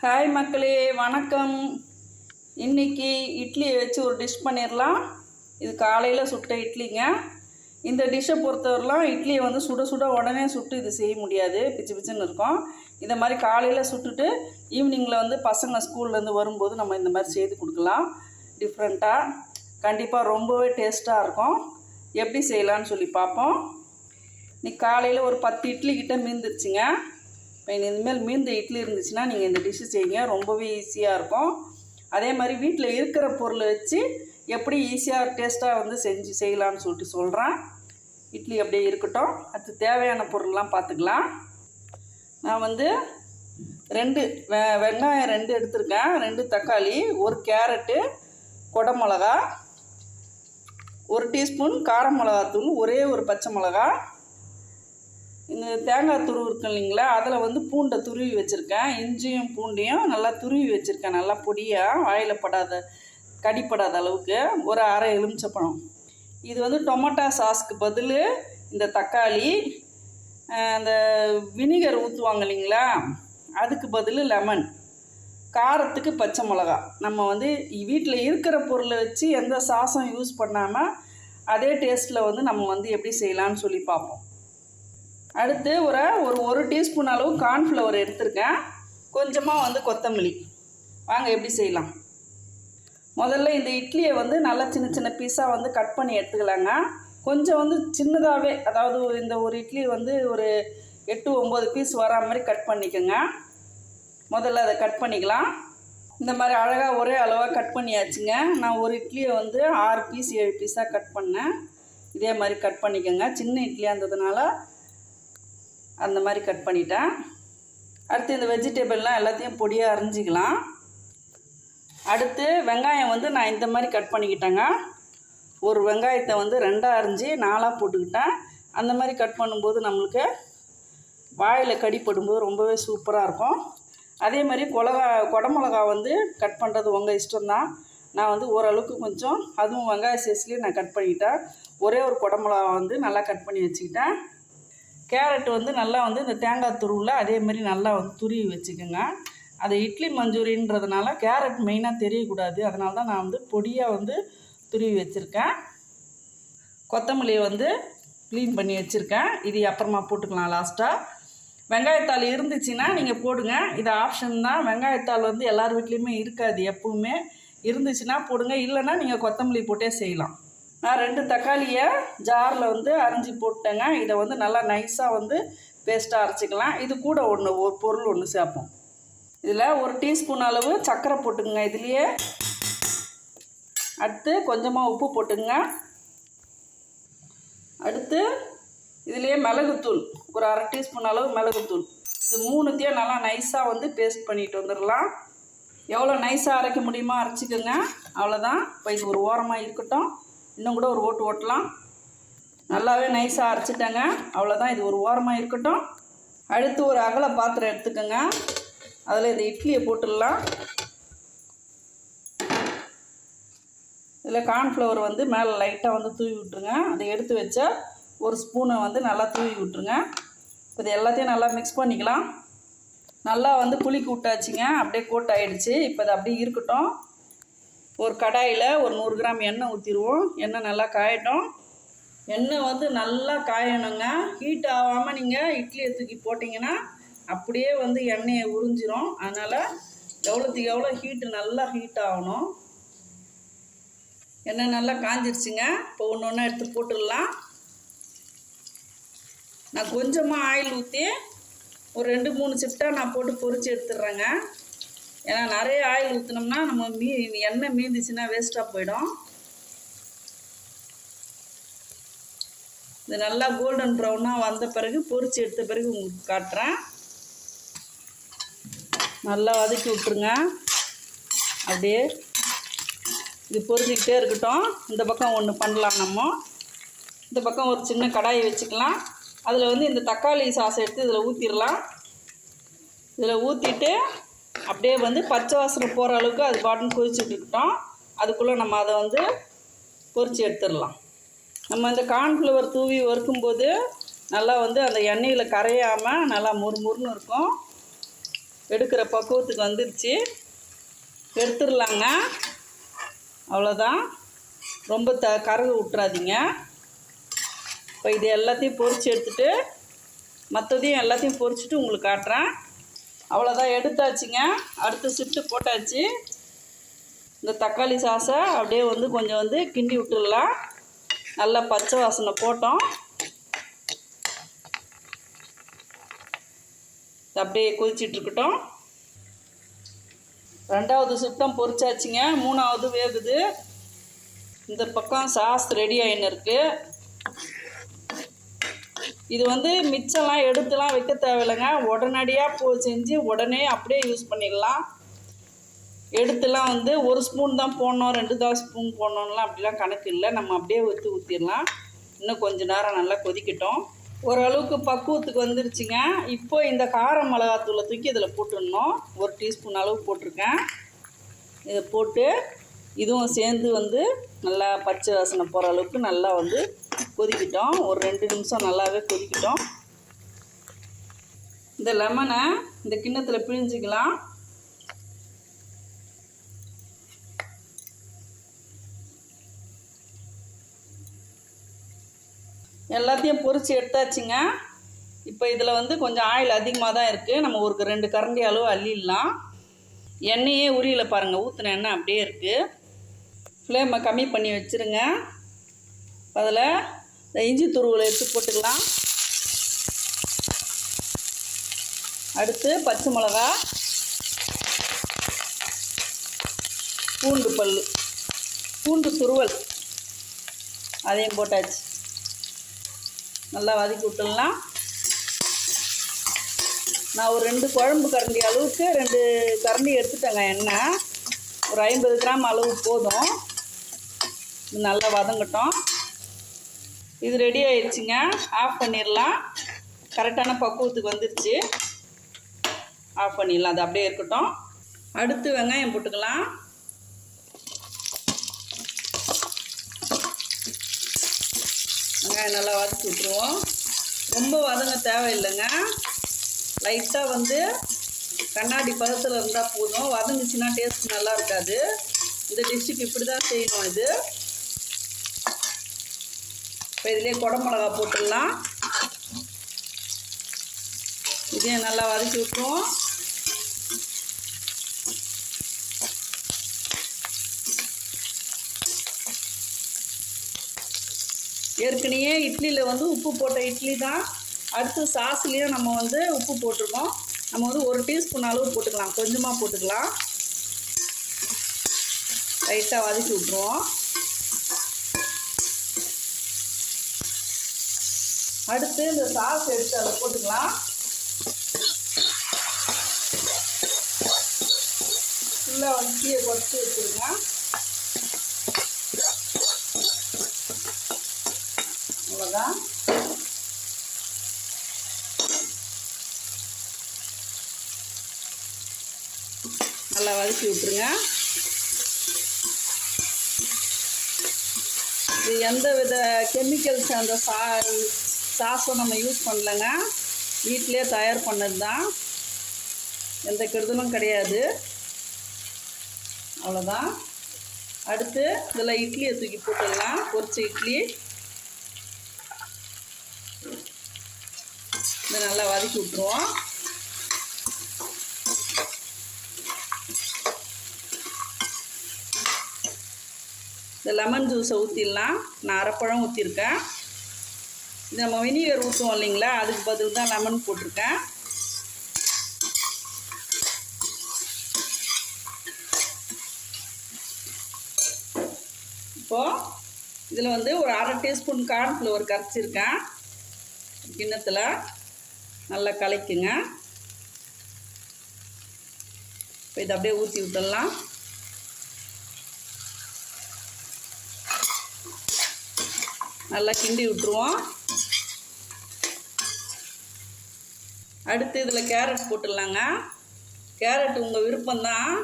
Hi மக்களே வணக்கம். இன்னைக்கு இட்லியை வச்சு ஒரு டிஷ் பண்ணிடலாம் இது காலையில் சுட்ட இட்லிங்க. இந்த டிஷ்ஷை பொறுத்தவரைலாம் இட்லியை வந்து சுட சுட உடனே சுட்டு இது செய்ய முடியாது. பிச்சு பிச்சுன்னு இருக்கும். இந்த மாதிரி காலையில் சுட்டுட்டு ஈவினிங்கில் வந்து பசங்க ஸ்கூல்லேருந்து வரும்போது நம்ம இந்த மாதிரி செய்து கொடுக்கலாம். டிஃப்ரெண்ட்டாக கண்டிப்பாக ரொம்பவே டேஸ்ட்டாக இருக்கும். எப்படி செய்யலான்னு சொல்லி பார்ப்போம். இன்னைக்கு காலையில் ஒரு பத்து இட்லி கிட்ட மீந்துருச்சுங்க. இனிமேல் மீந்த இட்லி இருந்துச்சுன்னா நீங்கள் இந்த டிஷ்ஷு செய்யுங்க. ரொம்பவே ஈஸியாக இருக்கும். அதே மாதிரி வீட்டில் இருக்கிற பொருளை வச்சு எப்படி ஈஸியாக டேஸ்ட்டாக வந்து செஞ்சு செய்யலாம்னு சொல்லிட்டு சொல்கிறேன் இட்லி அப்படியே இருக்கட்டும். அது தேவையான பொருள்லாம் பார்த்துக்கலாம். நான் வந்து ரெண்டு வெ வெங்காயம் ரெண்டு எடுத்திருக்கேன். ரெண்டு தக்காளி ஒரு கேரட்டு கொடமிளகா ஒரு டீஸ்பூன் கார மிளகாத்தூள் ஒரே ஒரு பச்சை மிளகா தேங்காய் துருவு இருக்கு இல்லைங்களா அதில் வந்து பூண்டை துருவி வச்சுருக்கேன். இஞ்சியும் பூண்டையும் நல்லா துருவி வச்சுருக்கேன். நல்லா பொடியாக வாயில் படாத கடிப்படாத அளவுக்கு ஒரு அரை எலுமிச்சப்பழம். இது வந்து டொமேட்டோ சாஸ்க்கு பதில் இந்த தக்காளி அந்த வினிகர் ஊற்றுவாங்க இல்லைங்களா அதுக்கு பதில் லெமன். காரத்துக்கு பச்சை மிளகா. நம்ம வந்து வீட்டில் இருக்கிற பொருளை வச்சு எந்த சாஸும் யூஸ் பண்ணாமல் அதே டேஸ்ட்டில் வந்து நம்ம வந்து எப்படி செய்யலாம்னு சொல்லி பார்ப்போம். அடுத்து ஒரு ஒரு ஒரு டீஸ்பூன் அளவு கார்ன்ஃப்ளவர் எடுத்திருக்கேன். கொஞ்சமாக வந்து கொத்தமல்லி. வாங்க எப்படி செய்யலாம்? முதல்ல இந்த இட்லியை வந்து நல்லா சின்ன சின்ன பீஸாக வந்து கட் பண்ணி எடுத்துக்கலாங்க. கொஞ்சம் வந்து சின்னதாகவே அதாவது இந்த ஒரு இட்லி வந்து ஒரு எட்டு ஒம்பது பீஸ் வரா மாதிரி கட் பண்ணிக்கோங்க. முதல்ல அதை கட் பண்ணிக்கலாம். இந்த மாதிரி அழகாக ஒரே அளவாக கட் பண்ணியாச்சுங்க. நான் ஒரு இட்லியை வந்து ஆறு பீஸ் ஏழு பீஸாக கட் பண்ணேன். இதே மாதிரி கட் பண்ணிக்கோங்க. சின்ன இட்லியாக இருந்ததுனால அந்த மாதிரி கட் பண்ணிட்டேன். அடுத்து இந்த வெஜிடபிள்லாம் எல்லாத்தையும் பொடியாக அரிஞ்சிக்கலாம். அடுத்து வெங்காயம் வந்து நான் இந்த மாதிரி கட் பண்ணிக்கிட்டேங்க. ஒரு வெங்காயத்தை வந்து ரெண்டாக அரிஞ்சு நாலாக போட்டுக்கிட்டேன். அந்த மாதிரி கட் பண்ணும்போது நம்மளுக்கு வாயில் கடிப்படும்போது ரொம்பவே சூப்பராக இருக்கும். அதே மாதிரி கொலகா கொடமிளகா வந்து கட் பண்ணுறது உங்கள் இஷ்டம்தான். நான் வந்து ஓரளவுக்கு கொஞ்சம் அதுவும் வெங்காய சைஸ்லேயே நான் கட் பண்ணிக்கிட்டேன் ஒரே ஒரு குடமிளகா வந்து நல்லா கட் பண்ணி வச்சுக்கிட்டேன். கேரட் வந்து நல்லா வந்து இந்த தேங்காய் துருவில் அதே மாதிரி நல்லா வந்து துருவி வச்சுக்கோங்க. அது இட்லி மஞ்சூரியன்றதுனால கேரட் மெயினாக தெரியக்கூடாது. அதனால தான் நான் வந்து பொடியாக வந்து துருவி வச்சுருக்கேன். கொத்தமல்லியை வந்து க்ளீன் பண்ணி வச்சுருக்கேன். இது அப்புறமா போட்டுக்கலாம் லாஸ்ட்டாக வெங்காயத்தாள் இருந்துச்சுன்னா நீங்கள் போடுங்க. இது ஆப்ஷன் தான். வெங்காயத்தாள் வந்து எல்லார் வீட்லேயுமே இருக்காது எப்பவுமே. இருந்துச்சுன்னா போடுங்க. இல்லைன்னா நீங்கள் கொத்தமல்லி போட்டே செய்யலாம். நான் ரெண்டு தக்காளியை ஜாரில் வந்து அரிஞ்சு போட்டேங்க இதை வந்து நல்லா நைஸாக வந்து பேஸ்ட்டாக அரைச்சிக்கலாம். இது கூட ஒன்று ஒரு பொருள் ஒன்று சேர்ப்போம். இதில் ஒரு டீஸ்பூன் அளவு சர்க்கரை போட்டுக்குங்க. இதுலேயே அடுத்து கொஞ்சமாக உப்பு போட்டுங்க அடுத்து இதுலேயே மிளகுத்தூள் ஒரு அரை டீஸ்பூன் அளவு மிளகுத்தூள். இது மூணுத்தையும் நல்லா நைஸாக வந்து பேஸ்ட் பண்ணிட்டு வந்துடலாம். எவ்வளோ நைஸாக அரைக்க முடியுமோ அரைச்சிக்கோங்க. அவ்வளோதான். இப்போ இது ஒரு ஓரமாக இருக்கட்டும். இன்னும் கூட ஒரு ஓட்டு ஓட்டலாம். நல்லாவே நைஸாக அரைச்சிட்டேங்க. அவ்வளோதான் இது ஒரு ஓரமாக இருக்கட்டும். அடுத்து ஒரு அகல பாத்திரம் எடுத்துக்கோங்க. அதில் இந்த இட்லியை போட்டுடலாம். இதில் கார்ன்ஃப்ளவர் வந்து மேலே லைட்டாக வந்து தூவி விட்ருங்க அதை எடுத்து வச்ச ஒரு ஸ்பூனை வந்து நல்லா தூவி விட்ருங்க இப்போ இது எல்லாத்தையும் நல்லா மிக்ஸ் பண்ணிக்கலாம். நல்லா வந்து புளிக்கு விட்டாச்சுங்க. அப்படியே கோட் ஆயிடுச்சு. இப்போ அது அப்படியே இருக்கட்டும். ஒரு கடாயில் ஒரு நூறு கிராம் எண்ணெய் ஊற்றிடுவோம் எண்ணெய் நல்லா காயட்டும். எண்ணெய் வந்து நல்லா காயணுங்க. ஹீட் ஆகாமல் நீங்கள் இட்லியை தூக்கி போட்டிங்கன்னா அப்படியே வந்து எண்ணெயை உறிஞ்சிரும். அதனால் எவ்வளோத்துக்கு எவ்வளோ ஹீட்டு நல்லா ஹீட் ஆகணும். எண்ணெய் நல்லா காஞ்சிருச்சுங்க. இப்போ ஒன்று ஒன்றா எடுத்து போட்டுடலாம். நான் கொஞ்சமாக ஆயில் ஊற்றி ஒரு ரெண்டு மூணு சிப்டாக நான் போட்டு பொறிச்சு எடுத்துடுறேங்க. ஏன்னா நிறைய ஆயில் ஊற்றினோம்னா நம்ம மீ எண்ணெய் மீந்துச்சுன்னா வேஸ்ட்டாக போயிடும். இது நல்லா கோல்டன் ப்ரௌனாக வந்த பிறகு பொறிச்சு எடுத்த பிறகு உங்களுக்கு காட்டுறேன். நல்லா வதக்கி விட்ருங்க அப்படியே இது பொறிஞ்சிக்கிட்டே இருக்கட்டும். இந்த பக்கம் ஒன்று பண்ணலாம் நம்ம. இந்த பக்கம் ஒரு சின்ன கடாயை வச்சுக்கலாம். அதில் வந்து இந்த தக்காளி சாஸ் எடுத்து இதில் ஊற்றிடலாம் இதில் ஊற்றிட்டு அப்படியே வந்து பச்சை வாசனை போகிற அளவுக்கு அது பாட்டுன்னு கொதிச்சுட்டு அதுக்குள்ளே நம்ம அதை வந்து பொறிச்சு எடுத்துடலாம். நம்ம இந்த கார்ன்ஃப்ளவர் தூவி வறுக்கும்போது நல்லா வந்து அந்த எண்ணெயில் கரையாமல் நல்லா முறுமுறுன்னு இருக்கும். எடுக்கிற பக்குவத்துக்கு வந்துருச்சு. எடுத்துடலாங்க. அவ்வளோதான் ரொம்ப த கரகு விட்றாதீங்க இப்போ இது எல்லாத்தையும் பொறிச்சு எடுத்துட்டு மற்றதையும் எல்லாத்தையும் பொறிச்சிட்டு உங்களுக்கு காட்டுறேன். அவ்வளோதான் எடுத்தாச்சுங்க. அடுத்து ஷிஃப்ட்டு போட்டாச்சு. இந்த தக்காளி சாஸை அப்படியே வந்து கொஞ்சம் வந்து கிண்டி விட்டுடலாம். நல்லா பச்சை வாசனை போட்டோம். அப்படியே கொதிச்சிட்டு இருக்கட்டும். ரெண்டாவது சுத்தம் பொறிச்சாச்சுங்க. மூணாவது வேகுது. இந்த பக்கம் சாஸ் ரெடி ஆகின்னு இருக்குது இது வந்து மிச்சம்லாம் எடுத்துலாம் வைக்க தேவையில்லைங்க. உடனடியாக போ செஞ்சு உடனே அப்படியே யூஸ் பண்ணிடலாம். எடுத்துலாம் வந்து ஒரு ஸ்பூன் தான் போடணும் ரெண்டு தான் ஸ்பூன் போடணும்லாம் அப்படிலாம் கணக்கு இல்லை. நம்ம அப்படியே ஊற்றி ஊற்றிடலாம் இன்னும் கொஞ்ச நேரம் நல்லா கொதிக்கட்டும். ஓரளவுக்கு பக்குவத்துக்கு வந்துருச்சுங்க. இப்போ இந்த கார மிளகாத்தூளை தூக்கி இதில் போட்டுடணும். ஒரு டீஸ்பூன் அளவு போட்டிருக்கேன். இதை போட்டு இதுவும் சேர்ந்து வந்து நல்லா பச்சை வாசனை போகிற அளவுக்கு நல்லா வந்து கொதிக்கிட்டோம். ஒரு ரெண்டு நிமிஷம் நல்லாவே கொதிக்கிட்டோம். இந்த லெமனை இந்த கிண்ணத்தில் பிழிஞ்சிக்கலாம். எல்லாத்தையும் பொறிச்சு எடுத்தாச்சுங்க. இப்போ இதில் வந்து கொஞ்சம் ஆயில் அதிகமாக தான் இருக்குது நம்ம ஒரு ரெண்டு கரண்டி அளவு அள்ளிடலாம். எண்ணெயே உரியல பாருங்கள் ஊற்றின எண்ணெய் அப்படியே இருக்குது ஃப்ளேமை கம்மி பண்ணி வச்சுருங்க. அதில் இந்த இஞ்சி துருவலை எடுத்து போட்டுக்கலாம். அடுத்து பச்சை மிளகா. பூண்டு பல் பூண்டு துருவல். அதையும் போட்டாச்சு. நல்லா வதக்கி விட்டுடலாம். நான் ஒரு ரெண்டு குழம்பு கரண்டி அளவுக்கு ரெண்டு கரண்டி எடுத்துட்டேங்க எண்ணெய். ஒரு ஐம்பது கிராம் அளவு போதும். நல்லா வதங்கட்டும். இது ரெடி ஆயிடுச்சுங்க ஆஃப் பண்ணிடலாம் கரெக்டான பக்குவத்துக்கு வந்துருச்சு. ஆஃப் பண்ணிடலாம் அது அப்படியே இருக்கட்டும். அடுத்து வெங்காயம் போட்டுக்கலாம். வெங்காயம் நல்லா வதக்கி விட்டுருவோம். ரொம்ப வதங்க தேவையில்லைங்க. லைட்டாக வந்து கண்ணாடி பதத்தில் இருந்தால் போதும். வதங்குச்சுன்னா டேஸ்ட் நல்லா இருக்காது. இந்த டிஷ்ஷுக்கு இப்படி தான் செய்யணும் இது. இப்போ இதுலேயே குடமிளகா போட்டுடலாம். இதையும் நல்லா வதக்கி விட்டுருவோம். ஏற்கனவே இட்லியில் வந்து உப்பு போட்ட இட்லி தான். அடுத்து சாஸ்லேயும் நம்ம வந்து உப்பு போட்டிருக்கோம். நம்ம வந்து ஒரு டீஸ்பூன் அளவு போட்டுக்கலாம். கொஞ்சமாக போட்டுக்கலாம். லைட்டாக வதக்கி விட்ருவோம் அடுத்து இந்த சாஸ் எடுத்து அதில் போட்டுக்கலாம். ஃபுல்லாக வந்து கீழே குறைச்சி வச்சுருங்க. அவ்வளோதான் நல்லா வதக்கி விட்ருங்க இது எந்த வித கெமிக்கல்ஸ் அந்த சா சாஸும் நம்ம யூஸ் பண்ணலங்க வீட்டிலே தயார் பண்ணது தான் எந்த கெடுதலும் கிடையாது. அவ்வளோதான் அடுத்து இதில் இட்லியை தூக்கி போட்டுடலாம். பொரிச்ச இட்லி. இதை நல்லா வதக்கி விட்ருவோம் இந்த லெமன் ஜூஸை ஊற்றிடலாம் நான் அரைப்பழம் ஊற்றிருக்கேன் நம்ம வினிகர் ஊற்றுவோம் இல்லைங்களா? அதுக்கு பதில் தான் லெமன் போட்டிருக்கேன். இப்போது இதில் வந்து ஒரு அரை டீஸ்பூன் கார்ன்ஃப்ளவர் கரைச்சிருக்கேன். கிண்ணத்தில் நல்லா கலக்குங்க. இப்போ இதை அப்படியே ஊற்றி விட்டுடலாம். நல்லா கிண்டி விட்டுருவோம். அடுத்து இதில் கேரட் போட்டுடலாங்க. கேரட் உங்கள் விருப்பம்தான்.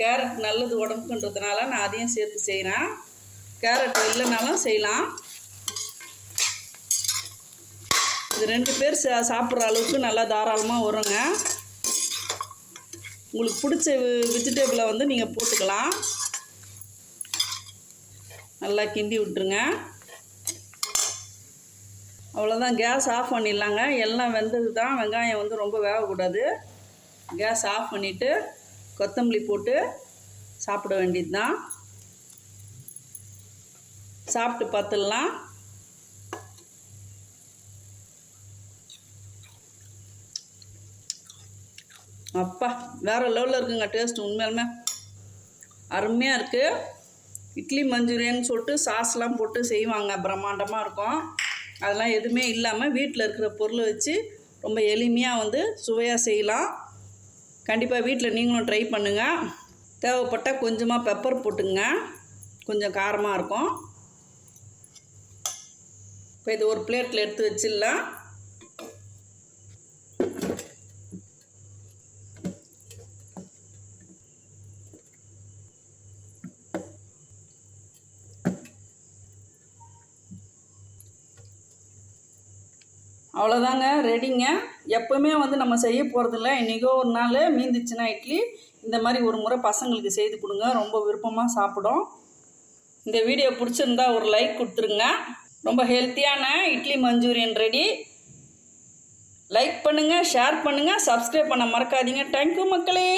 கேரட் நல்லது உடம்புன்றதுனால நான் அதையும் சேர்த்து செய்கிறேன் கேரட் இல்லைனாலும் செய்யலாம். இது ரெண்டு பேர் சா சாப்பிட்ற அளவுக்கு நல்லா தாராளமாக வருங்க. உங்களுக்கு பிடிச்ச வெஜிடபிளை வந்து நீங்கள் போட்டுக்கலாம். நல்லா கிண்டி விட்டுருங்க. அவ்வளோதான் கேஸ் ஆஃப் பண்ணிடலாங்க. எல்லாம் வெந்தது தான் வெங்காயம் வந்து ரொம்ப வேகக்கூடாது. கேஸ் ஆஃப் பண்ணிவிட்டு கொத்தமல்லி போட்டு சாப்பிட வேண்டியது தான் சாப்பிட்டு பார்த்துடலாம். அப்பா வேறு லெவலில் இருக்குங்க டேஸ்ட் உண்மையாலுமே. அருமையாக இருக்குது இட்லி மஞ்சூரியன் சொல்லிட்டு சாஸ்லாம் போட்டு செய்வாங்க. பிரம்மாண்டமாக இருக்கும். அதெல்லாம் எதுவுமே இல்லாமல் வீட்டில் இருக்கிற பொருளை வச்சு ரொம்ப எளிமையாக வந்து சுவையாக செய்யலாம். கண்டிப்பாக வீட்டில் நீங்களும் ட்ரை பண்ணுங்கள் தேவைப்பட்டால் கொஞ்சமாக பெப்பர் போட்டுங்க கொஞ்சம் காரமாக இருக்கும். இப்போ இது ஒரு பிளேட்டில் எடுத்து வச்சிடலாம். அவ்வளோதாங்க ரெடிங்க எப்போவுமே வந்து நம்ம செய்ய போகிறதில்ல இன்றைக்கோ ஒரு நாள் மீந்துச்சுன்னா இட்லி. இந்த மாதிரி ஒரு முறை பசங்களுக்கு செய்து கொடுங்க. ரொம்ப விருப்பமாக சாப்பிடும். இந்த வீடியோ பிடிச்சிருந்தா ஒரு லைக் கொடுத்துருங்க. ரொம்ப ஹெல்த்தியான இட்லி மஞ்சூரியன் ரெடி லைக் பண்ணுங்கள் ஷேர் பண்ணுங்கள் சப்ஸ்கிரைப் பண்ண மறக்காதீங்க. தேங்க்யூ மக்களே.